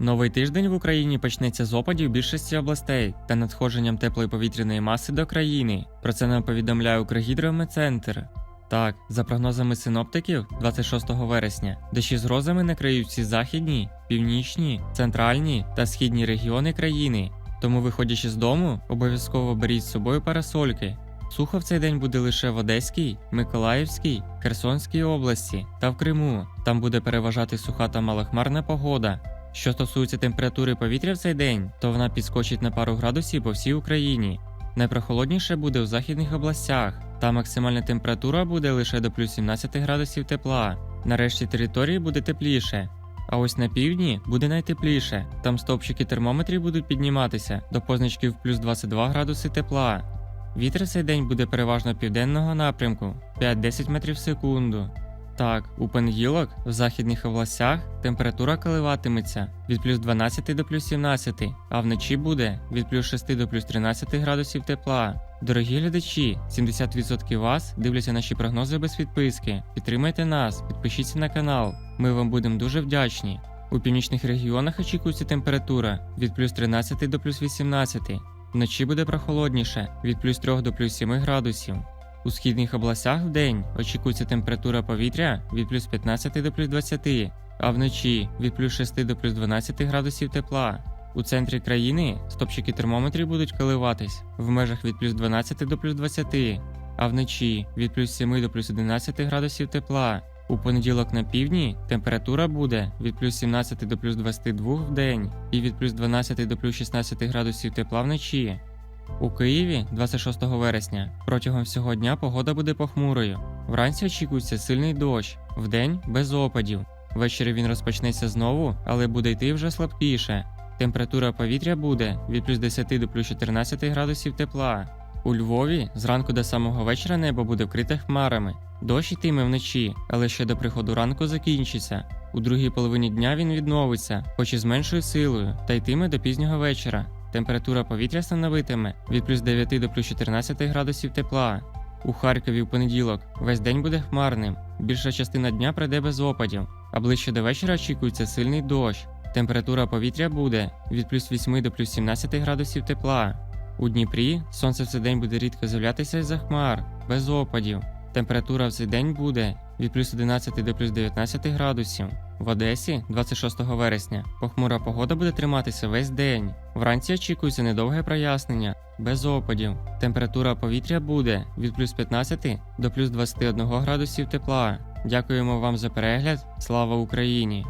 Новий тиждень в Україні почнеться з опадів більшості областей та надходженням теплої повітряної маси до країни. Про це нам повідомляє Укргідрометцентр. Так, за прогнозами синоптиків, 26 вересня дощі з грозами накриють всі західні, північні, центральні та східні регіони країни. Тому, виходячи з дому, обов'язково беріть з собою парасольки. Сухо в цей день буде лише в Одеській, Миколаївській, Херсонській області та в Криму. Там буде переважати суха та малохмарна погода. Що стосується температури повітря в цей день, то вона підскочить на пару градусів по всій Україні. Найпрохолодніше буде в західних областях, та максимальна температура буде лише до плюс 17 градусів тепла. На решті території буде тепліше. А ось на півдні буде найтепліше. Там стовпчики термометрів будуть підніматися до позначків плюс 22 градуси тепла. Вітер цей день буде переважно південного напрямку 5-10 метрів в секунду. Так, у понеділок в західних областях температура коливатиметься від плюс 12 до плюс 17, а вночі буде від плюс 6 до плюс 13 градусів тепла. Дорогі глядачі, 70% вас дивляться наші прогнози без підписки. Підтримайте нас, підпишіться на канал. Ми вам будемо дуже вдячні. У північних регіонах очікується температура від плюс 13 до плюс 18. Вночі буде прохолодніше від плюс 3 до плюс 7 градусів. У східних областях вдень очікується температура повітря від плюс 15 до плюс 20, а вночі від плюс 6 до плюс 12 градусів тепла. У центрі країни стопчики термометрів будуть коливатись в межах від плюс 12 до плюс 20, а вночі від плюс 7 до плюс 11 градусів тепла. У понеділок на півдні температура буде від плюс 17 до плюс 22 в день і від плюс 12 до плюс 16 градусів тепла вночі. У Києві 26 вересня протягом всього дня погода буде похмурою. Вранці очікується сильний дощ, вдень без опадів. Ввечері він розпочнеться знову, але буде йти вже слабкіше. Температура повітря буде від плюс 10 до плюс 14 градусів тепла. У Львові зранку до самого вечора небо буде вкрите хмарами. Дощ йтиме вночі, але ще до приходу ранку закінчиться. У другій половині дня він відновиться, хоч і з меншою силою, та йтиме до пізнього вечора. Температура повітря становитиме від плюс 9 до плюс 14 градусів тепла. У Харкові в понеділок весь день буде хмарним. Більша частина дня пройде без опадів, а ближче до вечора очікується сильний дощ. Температура повітря буде від плюс 8 до плюс 17 градусів тепла. У Дніпрі сонце в цей день буде рідко з'являтися з-за хмар, без опадів. Температура в цей день буде від плюс 11 до плюс 19 градусів. В Одесі 26 вересня похмура погода буде триматися весь день. Вранці очікується недовге прояснення, без опадів. Температура повітря буде від плюс 15 до плюс 21 градусів тепла. Дякуємо вам за перегляд. Слава Україні!